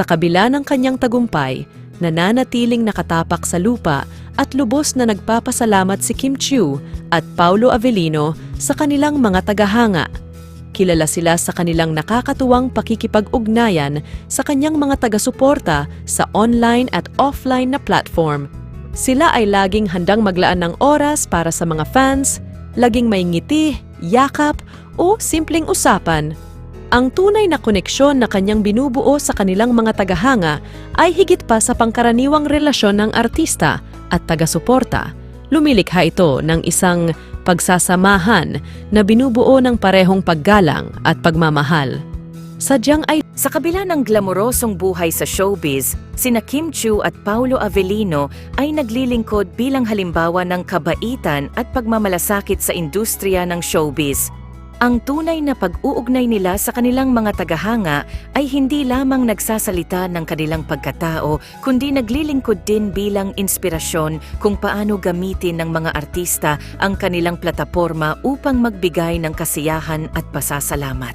Sa kabila ng kanyang tagumpay, nananatiling nakatapak sa lupa at lubos na nagpapasalamat si Kim Chiu at Paulo Avellino sa kanilang mga tagahanga. Kilala sila sa kanilang nakakatuwang pakikipag-ugnayan sa kanyang mga taga-suporta sa online at offline na platform. Sila ay laging handang maglaan ng oras para sa mga fans, laging may ngiti, yakap o simpleng usapan. Ang tunay na koneksyon na kanyang binubuo sa kanilang mga tagahanga ay higit pa sa pangkaraniwang relasyon ng artista at taga-suporta. Lumilikha ito ng isang pagsasamahan na binubuo ng parehong paggalang at pagmamahal. Sadyang ay Sa kabila ng glamorosong buhay sa showbiz, sina Kim Chu at Paulo Avellino ay naglilingkod bilang halimbawa ng kabaitan at pagmamalasakit sa industriya ng showbiz. Ang tunay na pag-uugnay nila sa kanilang mga tagahanga ay hindi lamang nagsasalita ng kanilang pagkatao, kundi naglilingkod din bilang inspirasyon kung paano gamitin ng mga artista ang kanilang plataporma upang magbigay ng kasiyahan at pasasalamat.